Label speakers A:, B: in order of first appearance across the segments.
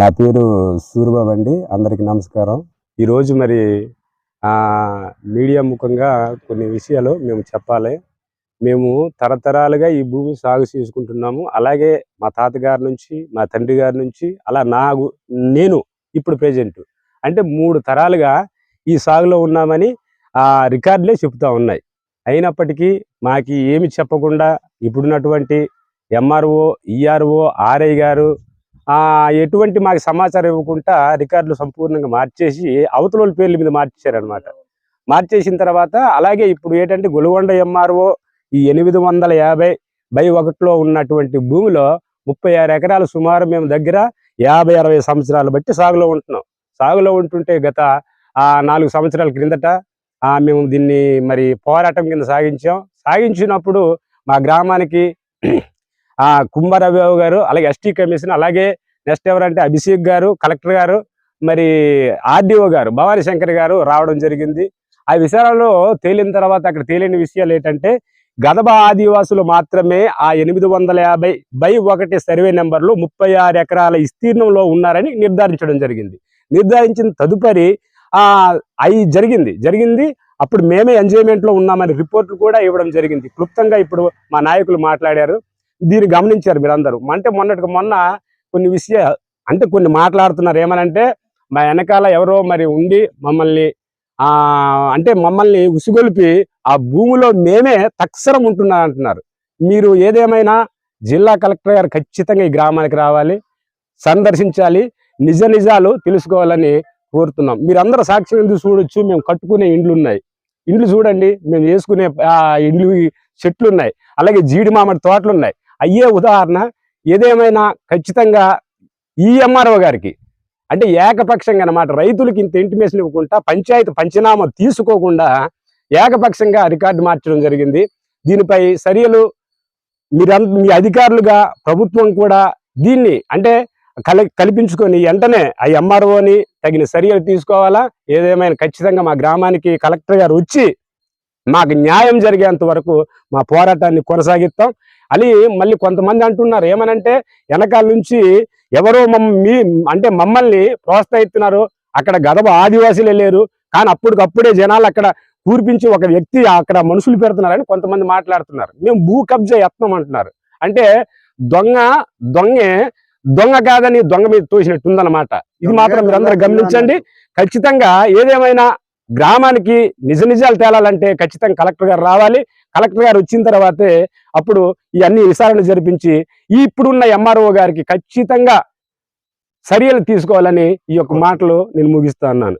A: నా పేరు సూరిబాబు అండి. అందరికీ నమస్కారం. ఈరోజు మరి మీడియా ముఖంగా కొన్ని విషయాలు మేము చెప్పాలి. మేము తరతరాలుగా ఈ భూమి సాగు చేసుకుంటున్నాము. అలాగే మా తాతగారి నుంచి మా తండ్రి గారి నుంచి అలా నాకు నేను ఇప్పుడు ప్రెజెంట్. అంటే మూడు తరాలుగా ఈ సాగులో ఉన్నామని ఆ రికార్డులే చెప్తా ఉన్నాయి. అయినప్పటికీ మాకు ఏమి చెప్పకుండా ఇప్పుడున్నటువంటి ఎంఆర్ఓ ఈఆర్ఓ ఆర్ఐ గారు ఎటువంటి మాకు సమాచారం ఇవ్వకుండా రికార్డులు సంపూర్ణంగా మార్చేసి అవతల పేర్ల మీద మార్చేశారనమాట మార్చేసిన తర్వాత అలాగే ఇప్పుడు ఏంటంటే గొలుగొండ ఎంఆర్ఓ ఈ ఎనిమిది వందల యాభై బై ఒకటిలో ఉన్నటువంటి భూమిలో ముప్పై ఆరు ఎకరాలు సుమారు మేము దగ్గర యాభై అరవై సంవత్సరాలు బట్టి సాగులో ఉంటున్నాం. సాగులో ఉంటుంటే గత నాలుగు సంవత్సరాల క్రిందట మేము దీన్ని మరి పోరాటం కింద సాగించాం. సాగించినప్పుడు మా గ్రామానికి ఆ కుంభరబాబు గారు అలాగే ఎస్టీ కమిషన్ అలాగే నెక్స్ట్ ఎవరంటే అభిషేక్ గారు కలెక్టర్ గారు మరి ఆర్డీఓ గారు భవానీ శంకర్ గారు రావడం జరిగింది. ఆ విషయాలలో తేలిన తర్వాత అక్కడ తేలిన విషయాలు ఏంటంటే గదబ ఆదివాసులు మాత్రమే ఆ ఎనిమిది వందల యాభై బై ఒకటి సర్వే నెంబర్లు ముప్పై ఆరు ఎకరాల విస్తీర్ణంలో ఉన్నారని నిర్ధారించడం జరిగింది. నిర్ధారించిన తదుపరి అవి జరిగింది. జరిగింది అప్పుడు మేమే ఎంజాయ్మెంట్లో ఉన్నామని రిపోర్ట్లు కూడా ఇవ్వడం జరిగింది. క్లుప్తంగా ఇప్పుడు మా నాయకులు మాట్లాడారు. దీన్ని గమనించారు మీరందరూ. అంటే మొన్నటికి మొన్న కొన్ని విషయాలు అంటే కొన్ని మాట్లాడుతున్నారు. ఏమనంటే మా వెనకాల ఎవరో మరి ఉండి మమ్మల్ని ఆ అంటే మమ్మల్ని ఉసిగొలిపి ఆ భూమిలో మేమే తక్షరం ఉంటున్నా అంటున్నారు మీరు ఏదేమైనా జిల్లా కలెక్టర్ గారు ఖచ్చితంగా ఈ గ్రామానికి రావాలి సందర్శించాలి నిజ నిజాలు తెలుసుకోవాలని కోరుతున్నాం. మీరందరూ సాక్ష్యం ఎందుకు చూడొచ్చు? మేము కట్టుకునే ఇండ్లు ఉన్నాయి ఇండ్లు చూడండి మేము వేసుకునే ఆ ఇండ్లు చెట్లు ఉన్నాయి అలాగే జీడి మామిడి తోటలు ఉన్నాయి అయ్యే ఉదాహరణ ఏదేమైనా ఖచ్చితంగా ఈ ఎంఆర్ఓ గారికి. అంటే ఏకపక్షంగా అన్నమాట. రైతులకి ఇంత ఇంటిమేషన్ ఇవ్వకుండా పంచాయతీ పంచనామా తీసుకోకుండా ఏకపక్షంగా రికార్డు మార్చడం జరిగింది. దీనిపై చర్యలు మీరంత మీ అధికారులుగా ప్రభుత్వం కూడా దీన్ని అంటే కలి కల్పించుకొని వెంటనే ఆ ఎంఆర్ఓని తగిన చర్యలు తీసుకోవాలా? ఏదేమైనా ఖచ్చితంగా మా గ్రామానికి కలెక్టర్ గారు వచ్చి మాకు న్యాయం జరిగేంత వరకు మా పోరాటాన్ని కొనసాగిస్తాం. అది మళ్ళీ కొంతమంది అంటున్నారు ఏమనంటే వెనకాల నుంచి ఎవరో మమ్ మీ అంటే మమ్మల్ని ప్రోత్సహిస్తున్నారు. అక్కడ గదవ ఆదివాసీలే లేరు. కానీ అప్పటికప్పుడే జనాలు అక్కడ కూర్పించి ఒక వ్యక్తి అక్కడ మనుషులు పెడుతున్నారని కొంతమంది మాట్లాడుతున్నారు. మేము భూ కబ్జా యత్నం అంటున్నారు. అంటే దొంగ దొంగే దొంగ కాదని దొంగ మీద తోసినట్టుందన్నమాట. ఇది మాత్రం మీరందరూ గమనించండి. ఖచ్చితంగా ఏదేమైనా గ్రామానికి నిజ నిజాలు తేలాలంటే ఖచ్చితంగా కలెక్టర్ గారు రావాలి. కలెక్టర్ గారు వచ్చిన తర్వాతే అప్పుడు ఈ అన్ని విచారణ జరిపించి ఈ ఇప్పుడున్న ఎంఆర్ఓ గారికి ఖచ్చితంగా చర్యలు తీసుకోవాలని ఈ యొక్క మాటలు నేను ముగిస్తా అన్నాను.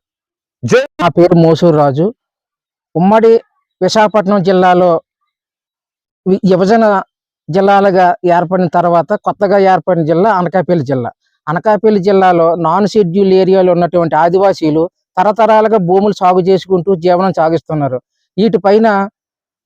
B: నా పేరు మోసూరు రాజు. ఉమ్మడి విశాఖపట్నం జిల్లాలో విభజన జిల్లాలుగా ఏర్పడిన తర్వాత కొత్తగా ఏర్పడిన జిల్లా అనకాపల్లి జిల్లా. అనకాపల్లి జిల్లాలో నాన్ షెడ్యూల్ ఏరియాలో ఉన్నటువంటి ఆదివాసీలు తరతరాలుగా భూములు సాగు చేసుకుంటూ జీవనం సాగిస్తున్నారు. వీటిపైన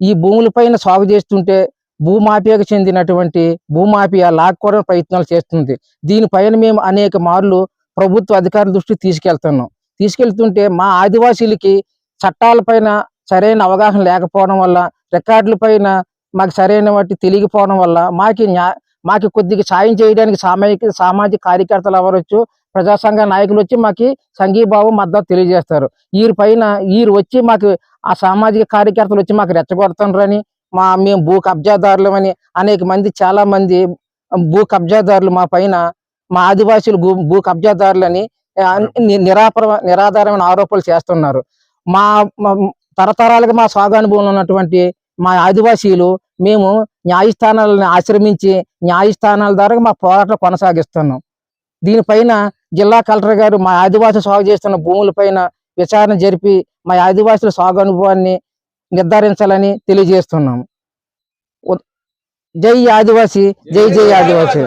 B: ఈ భూములపైన సాగు చేస్తుంటే భూమాఫియాకు చెందినటువంటి భూమాఫియా లాక్కోవడం ప్రయత్నాలు చేస్తుంది. దీనిపైన మేము అనేక మార్లు ప్రభుత్వ అధికారుల దృష్టికి తీసుకెళ్తున్నాం. తీసుకెళ్తుంటే మా ఆదివాసీలకి చట్టాలపైన సరైన అవగాహన లేకపోవడం వల్ల రికార్డుల పైన మాకు సరైన వాటి తెలియకపోవడం వల్ల మాకి న్యా మాకు కొద్దిగా సాయం చేయడానికి సామాజిక సామాజిక కార్యకర్తలు అవ్వచ్చు ప్రజా సంఘ నాయకులు వచ్చి మాకు సంఘీభావం మద్దతు తెలియజేస్తారు. వీరి పైన వీరు వచ్చి మాకు ఆ సామాజిక కార్యకర్తలు వచ్చి మాకు రెచ్చగొడుతున్నారని మా మేము భూ కబ్జాదారులమని అనేక మంది చాలా మంది భూ కబ్జాదారులు మా పైన మా ఆదివాసీలు భూ భూ కబ్జాదారులని నిరాపర నిరాధారమైన ఆరోపణలు చేస్తున్నారు. మా మా తరతరాలుగా మా స్వాగానుభవంలో ఉన్నటువంటి మా ఆదివాసీలు మేము న్యాయస్థానాలను ఆశ్రమించి న్యాయస్థానాల ద్వారా మా పోరాటం కొనసాగిస్తున్నాం. దీనిపైన జిల్లా కలెక్టర్ గారు మా ఆదివాసీ సాగు చేస్తున్న భూములపైన విచారణ జరిపి మా ఆదివాసుల సాగు అనుభవాన్ని నిర్ధారించాలని తెలియజేస్తున్నాం. జై ఆదివాసి జై జై ఆదివాసి.